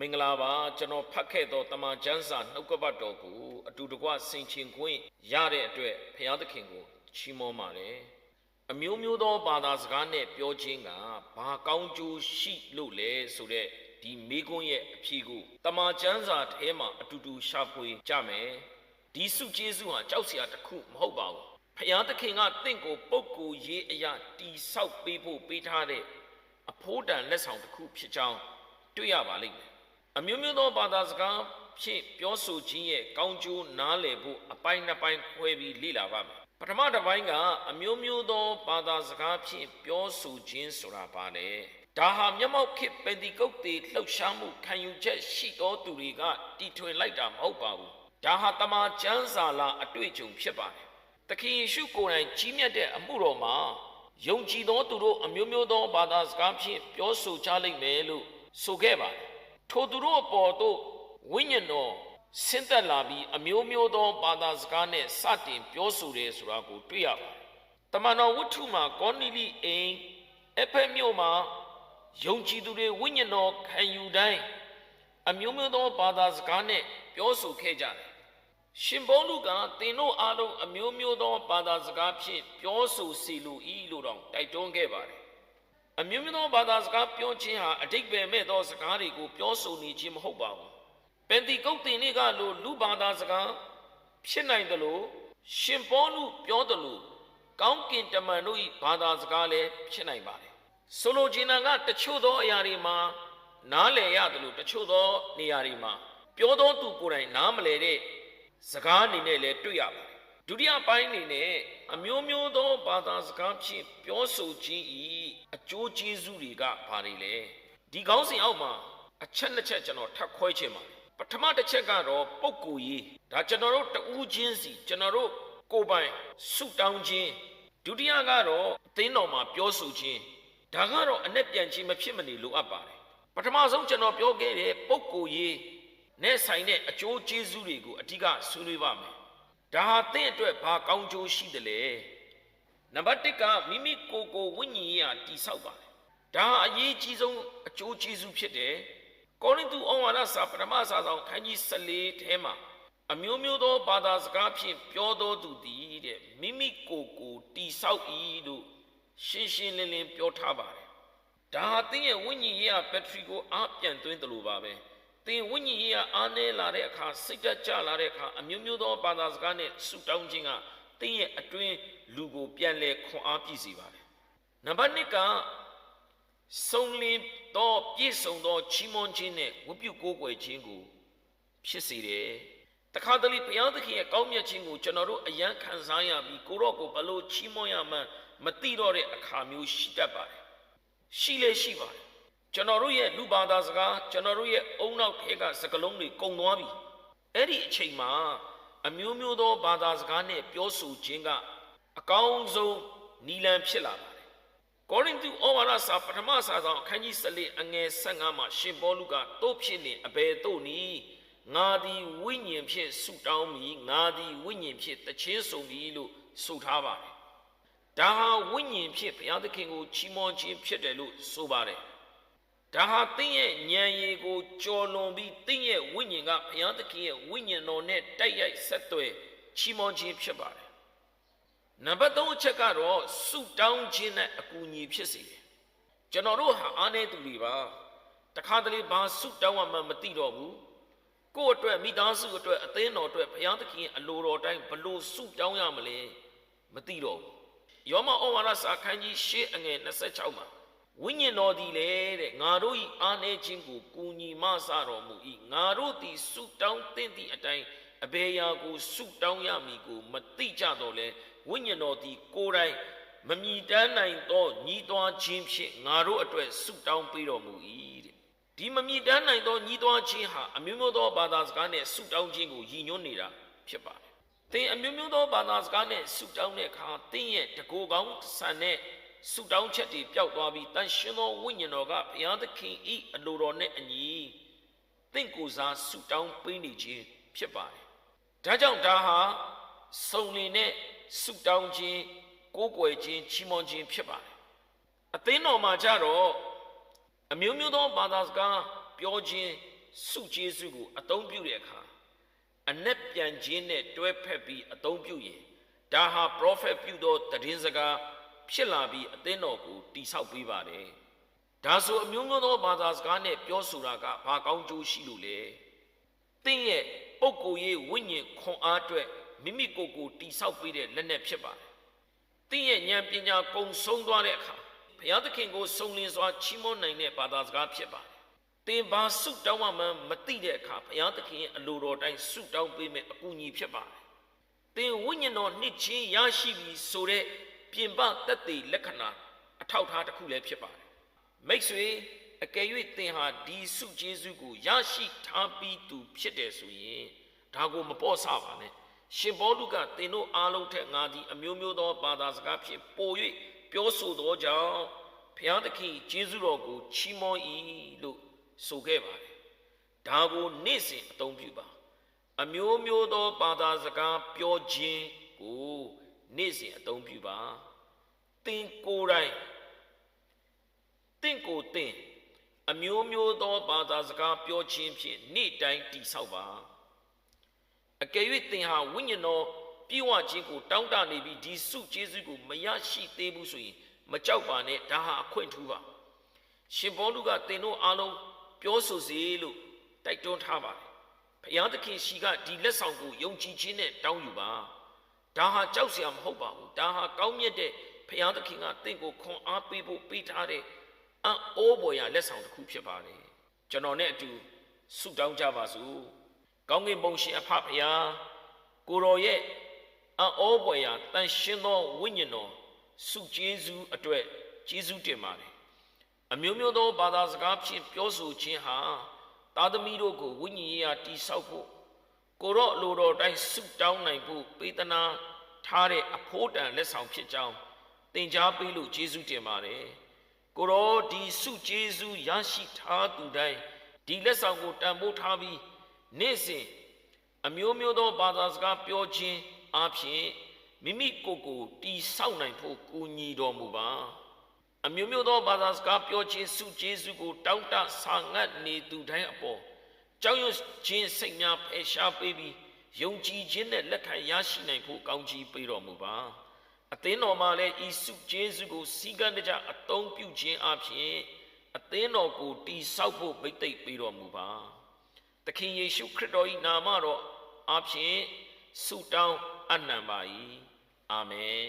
မင်္ဂလာပါကျွန်တော်ဖတ်ခဲ့သောတမန်ကျမ်းစာနှုတ်ကပတ်တော်ကိုအတူတကွဆင်ခြင်ခွင့်ရတဲ့အတွက်ဖခင်သခင်ကိုချီးမွမ်းပါတယ်အမျိုးမျိုးသောဘာသာစကားနဲ့ပြောခြင်းကဘာကောင်းကျိုးရှိလို့လဲဆိုတဲ့ဒီမိကွန်းရဲ့အဖြေကိုတမန်ကျမ်းစာထဲမှာအတူတူရှာဖွေကြမယ်ဒီစုကျေးဇူးဟာကြောက်စရာတစ်ခုမဟုတ်ပါဘူးဖခင်သခင်ကတင့်ကိုပုပ်ကိုရေးအရာတီဆောက်ပေးဖို့ပေးထားတဲ့အဖိုးတန်လက်ဆောင်တစ်ခုဖြစ်ကြောင်းတွေ့ရပါလိမ့်မယ် အမျိုးမျိုးသောဘာသာစကားဖြင့်ပြောဆိုခြင်းရဲ့ကောင်းကျိုးနားလည်ဖို့အပိုင်းနှစ်ပိုင်းခွဲပြီးလေ့လာပါမယ်ပထမတစ်ပိုင်းကအမျိုးမျိုးသောဘာသာစကားဖြင့်ပြောဆိုခြင်းဆိုတာပါလေဒါဟာမျက်မှောက်ခေတ်ပင်ဒီကုတ်တေလှုပ်ရှားမှုခံယူချက်ရှိသောသူတွေကတီထွင်လိုက်တာမဟုတ်ပါဘူးဒါဟာတမန်ကျမ်းစာလာအတွေ့အကြုံဖြစ်ပါတယ်သခင်ယေရှုကိုယ်တိုင်ကြီးမြတ်တဲ့အမှုတော်မှာယုံကြည်သောသူတို့အမျိုးမျိုးသောဘာသာစကားဖြင့်ပြောဆိုကြလိမ့်မယ်လို့ဆိုခဲ့ပါတယ် ထိုသူတို့အပေါ်သို့ဝိညာဉ်တော်ဆင်းသက်လာပြီးအမျိုးမျိုးသောဘာသာစကားနဲ့စတင်ပြောဆိုတယ်ဆိုတာကိုတွေ့ရပါတယ်။တမန်တော်ဝတ္ထုမှာကောနီလိအိမ်အဖက်မြို့မှာယုံကြည်သူတွေဝိညာဉ်တော်ခံယူတိုင်းအမျိုးမျိုးသောဘာသာစကားနဲ့ပြောဆိုခဲ့ကြတယ်။ရှင်ပေါလုကသင်တို့အားလုံးအမျိုးမျိုးသောဘာသာစကားဖြင့်ပြောဆိုစီလိုဤလို့တောင်တိုက်တွန်းခဲ့ပါတယ်။ အမျိုးမျိုးသောဘာသာစကားပြောခြင်းဟာအတိတ်ပဲမဲ့သောစကားတွေကိုပြောဆိုနေခြင်းမဟုတ်ပါဘူး။ပင်တီကုတ်တင်တွေကလို့လူဘာသာစကားဖြစ်နိုင်တယ်လို့ရှင်ပေါလုပြောတယ်လို့ကောင်းကင်တမန်တို့၏ဘာသာစကားလည်းဖြစ်နိုင်ပါတယ်။ဆိုလိုချင်တာကတချို့သောအရာတွေမှာနားလည်ရတယ်လို့တချို့သောနေရာတွေမှာပြောသောသူကိုယ်တိုင်နားမလည်တဲ့စကားအနေနဲ့လည်းတွေ့ရပါတယ်။ဒုတိယပိုင်းအနေနဲ့ အမျိုးမျိုးသောဘာသာစကားဖြင့်ပြောဆိုခြင်းဤအကျိုးကျေးဇူးတွေကဘာတွေလဲဒီကောင်းစဉ်အောက်မှာအချက်နှစ်ချက်ကျွန်တော်ထပ်ခွဲချင်ပါတယ်ပထမတစ်ချက်ကတော့ပုပ်ကိုရေးဒါကျွန်တော်တို့တဦးချင်းစီကျွန်တော်တို့ကိုယ်ပိုင်ဆုတောင်းခြင်းဒုတိယကတော့အသင်းတော်မှာပြောဆိုခြင်းဒါကတော့အ내ပြန်ခြင်းမဖြစ်မနေလိုအပ်ပါတယ်ပထမဆုံးကျွန်တော်ပြောခဲ့တဲ့ပုပ်ကိုရေးနဲ့ဆိုင်တဲ့အကျိုးကျေးဇူးတွေကိုအဓိကဆွေးနွေးပါမယ် ဒါဟာတင့်အတွက်ဘာကောင်းကျိုးရှိတယ်လဲနံပါတ်1ကမိမိကိုယ်ကိုဝိညာဉ်ရေးဟာတိဆောက်ပါတယ်ဒါဟာအရေးကြီးဆုံးအကျိုးကျေးဇူးဖြစ်တယ်ကောရိန္သုဩဝါဒစာပထမစာဆောင်ခန်းကြီး14ထဲမှာအမျိုးမျိုးသောဘာသာစကားဖြင့်ပြောသောသူသည်တဲ့မိမိကိုယ်ကိုတိဆောက်၏လို့ရှင်းရှင်းလင်းလင်းပြောထားပါတယ်ဒါဟာသင်ရဲ့ဝိညာဉ်ရေးကဘက်ထရီကိုအားပြန်သွင်းတယ်လို့ပါပဲ သင်ဝိညာဉ်ရေးကအားနည်းလာတဲ့အခါစိတ်တက်ကြလာတဲ့အခါအမျိုးမျိုးသောဘာသာစကားနဲ့ဆူတောင်းခြင်းကသင်ရဲ့အတွင်းလူကိုပြန်လဲခွန်အားပြည့်စေပါတယ်နံပါတ်1ကစုံလင်သောပြည့်စုံသောချီးမွမ်းခြင်းနဲ့ဝတ်ပြုကိုးကွယ်ခြင်းကိုဖြစ်စေတယ်တခါတလေဘုရားသခင်ရဲ့ကောင်းမြတ်ခြင်းကိုကျွန်တော်တို့အယံခံစားရပြီးကိုရော့ကိုဘလို့ချီးမွမ်းရမှန်းမသိတော့တဲ့အခါမျိုးရှိတတ်ပါတယ်ရှိလေရှိပါတယ် ကျွန်တော်တို့ရဲ့လူဘာသာစကားကျွန်တော်တို့ရဲ့အုံနောက်ထဲကစကလုံးတွေကုံသွားပြီအဲ့ဒီအချိန်မှာအမျိုးမျိုးသောဘာသာစကားနဲ့ပြောဆိုခြင်းကအကောင်းဆုံးနီလန်ဖြစ်လာပါတယ်ကောရိန္သုဩဝါဒစာပထမစာဆောင်အခန်းကြီး14အငယ်15မှာရှင်ပေါလုကတို့ဖြစ်နေအဘယ်တို့နည်းငါသည်ဝိညာဉ်ဖြင့်ဆုတောင်းမိငါသည်ဝိညာဉ်ဖြင့်တခြင်းဆုံပြီလို့ဆိုထားပါတယ်ဒါဟာဝိညာဉ်ဖြင့်ဘုရားသခင်ကိုချီးမွမ်းခြင်းဖြစ်တယ်လို့ဆိုပါတယ်။ ဒါဟာသင်ရဲ့ဉာဏ်ရည်ကိုကြော်လွန်ပြီးသင်ရဲ့ဝိညာဉ်ကဘုရားသခင်ရဲ့ဝိညာဉ်တော်နဲ့တိုက်ရိုက်ဆက်သွယ်ချီးမွမ်းခြင်းဖြစ်ပါတယ်။နံပါတ်3အချက်ကတော့ဆုတောင်းခြင်းနဲ့အကူအညီဖြစ်စေတယ်။ကျွန်တော်တို့ဟာအားနည်းသူတွေပါ။တခါတလေဘာဆုတောင်းရမှန်းမသိတော့ဘူး။ကိုယ့်အတွက်မိသားစုအတွက်အသင်းတော်အတွက်ဘုရားသခင်ရဲ့အလိုတော်တိုင်းဘလို့ဆုတောင်းရမလဲမသိတော့ဘူး။ယောမဩဝါဒစာခန်းကြီးရှေ့အငယ်26မှာ ဝိညာဉ်တော်သည်လေတဲ့ငါတို့၏အာနေခြင်းကိုကူညီမဆတော်မူ၏ငါတို့သည်ဆုတောင်းသင့်သည့်အတိုင်းအဘေယာကိုဆုတောင်းရမည်ကိုမသိကြတော့လဲဝိညာဉ်တော်သည်ကိုယ်တိုင်မမြည်တမ်းနိုင်သောညီးတွားခြင်းဖြင့်ငါတို့အတွက်ဆုတောင်းပေးတော်မူ၏တဲ့ဒီမမြည်တမ်းနိုင်သောညီးတွားခြင်းဟာအမျိုးမျိုးသောဘာသာစကားနဲ့ဆုတောင်းခြင်းကိုရည်ညွှန်းနေတာဖြစ်ပါတယ်သင်အမျိုးမျိုးသောဘာသာစကားနဲ့ဆုတောင်းတဲ့အခါသင်ရဲ့တကူကောင်းဆန်တဲ့ ဆုတောင်းချက်တွေပျောက်သွားပြီးတန်ရှင်သောဝိညာဉ်တော်ကဘုရားသခင်ဤအလိုတော်နဲ့အညီသင်ကိုယ်စားဆုတောင်းပေးနေခြင်းဖြစ်ပါတယ်။ဒါကြောင့်ဒါဟာစုံလင်တဲ့ဆုတောင်းခြင်းကိုးကွယ်ခြင်းချီးမွမ်းခြင်းဖြစ်ပါတယ်။အသင်းတော်မှာကြတော့အမျိုးမျိုးသောဘာသာစကားပြောခြင်းစုကျေးဇူးကိုအသုံးပြုတဲ့အခါအ내ပြန်ခြင်းနဲ့တွဲဖက်ပြီးအသုံးပြုရင်ဒါဟာ prophet ပြုသောတည်င်းစကား ဖြစ်လာပြီးအသင်းတော်ကိုတိဆောက်ပေးပါတယ်ဒါဆိုအမျိုးမျိုးသောဘာသာစကားနဲ့ပြောဆိုတာကဘာကောင်းကျိုးရှိလို့လဲသင်ရဲ့ပုဂ္ဂိုလ်ရေးဝိညာဉ်ခွန်အားအတွက်မိမိကိုယ်ကိုတိဆောက်ပေးတဲ့လက်နက်ဖြစ်ပါတယ်သင်ရဲ့ဉာဏ်ပညာကုံဆုံးသွားတဲ့အခါဘုရားသခင်ကိုစုံလင်စွာချီးမွမ်းနိုင်တဲ့ဘာသာစကားဖြစ်ပါတယ်သင်ဘာဆုတောင်းမှမသိတဲ့အခါဘုရားသခင်ရဲ့အလိုတော်တိုင်းဆုတောင်းပေးမယ်အကူအညီဖြစ်ပါတယ်သင်ဝိညာဉ်တော်နှစ်ချင်းရရှိပြီဆိုတဲ့ ပြင်ပသက်သေလက္ခဏာအထောက်အထားတစ်ခုလည်းဖြစ်ပါတယ်မိတ်ဆွေအကယ်၍သင်ဟာဒီဆုကျေးဇူးကိုရရှိထားပြီးသူဖြစ်တယ်ဆိုရင်ဒါကိုမပေါ့ဆပါနဲ့ရှင်ဘောလူကသင်တို့အားလုံးထက်ငါသည်အမျိုးမျိုးသောဘာသာစကားဖြင့်ပို၍ပြောဆိုသောကြောင့်ဘုရားသခင်ကျေးဇူးတော်ကိုချီးမွမ်း၏လို့ဆိုခဲ့ပါတယ်ဒါကိုနေ့စဉ်အသုံးပြုပါ အမျိုးမျိုးသောဘာသာစကားပြောခြင်းကို နေ့စဉ်အသုံးပြုပါသင်ကိုယ်တိုင်သင်ကိုယ်သင်အမျိုးမျိုးသောဘာသာစကားပြောခြင်းဖြင့်နေ့တိုင်းတည်ဆောက်ပါအကယ်၍သင်ဟာဝိညာဉ်တော်ပြေဝခြင်းကိုတောင်းတနေပြီးဒီစုကျေးဇူးကိုမရရှိသေးဘူးဆိုရင်မကြောက်ပါနဲ့ဒါဟာအခွင့်ထူးပါရှင်ဘောလူကသင်တို့အားလုံးပြောဆိုစေလို့တိုက်တွန်းထားပါတယ်ဘုရားသခင်ရှိကဒီလက်ဆောင်ကိုယုံကြည်ခြင်းနဲ့တောင်းယူပါ ဒါဟာကြောက်စရာမဟုတ်ပါဘူးဒါဟာကောင်းမြတ်တဲ့ဘုရားသခင်ကသင်ကိုခွန်အားပေးဖို့ပေးထားတဲ့အံ့ဩဖွယ်ရာလက်ဆောင်တစ်ခုဖြစ်ပါတယ်ကျွန်တော်နဲ့အတူဆုတောင်းကြပါစို့ကောင်းကင်ဘုံရှင်အဖဖရာကိုတော်ရဲ့အံ့ဩဖွယ်ရာတန်ရှင်းသောဝိညာဉ်တော်ဆုကျေးဇူးအတွက်ကျေးဇူးတင်ပါတယ်အမျိုးမျိုးသောဘာသာစကားဖြင့်ပြောဆိုခြင်းဟာသားသမီးတို့ကိုဝိညာဉ်ရေးရာတိဆောက်ဖို့ ကိုရော့အလိုတော်တိုင်းဆုတောင်းနိုင်ဖို့ပေးသနာထားတဲ့အဖို့တန်လက်ဆောင်ဖြစ်ကြောင်းသင်ကြားပေးလို့ကျေးဇူးတင်ပါတယ်ကိုရောဒီဆုကျေးဇူးရရှိထားသူတိုင်းဒီလက်ဆောင်ကိုတန်ဖိုးထားပြီးနေ့စဉ်အမျိုးမျိုးသောဘာသာစကားပြောခြင်းအပြင်မိမိကိုယ်ကိုတီဆောက်နိုင်ဖို့ကူညီတော်မူပါအမျိုးမျိုးသောဘာသာစကားပြောခြင်းဆုကျေးဇူးကိုတောင်းတဆာငတ်နေသူတိုင်းအပေါ် ကြောက်ရွံ့ခြင်းစိတ်များဖယ်ရှားပေးပြီးယုံကြည်ခြင်းနဲ့လက်ခံရရှိနိုင်ဖို့ကောင်းချီးပေးတော်မူပါအသင်းတော်မှာလည်းဤဆုကျေးဇူးကိုစီကံတကြအသုံးပြုခြင်းအပြင်အသင်းတော်ကိုတီဆောက်ဖို့မိတ်သိပ်ပေးတော်မူပါသခင်ယေရှုခရစ်တော်၏နာမတော်အပြင်ဆုတောင်းအနံပါ၏အာမင်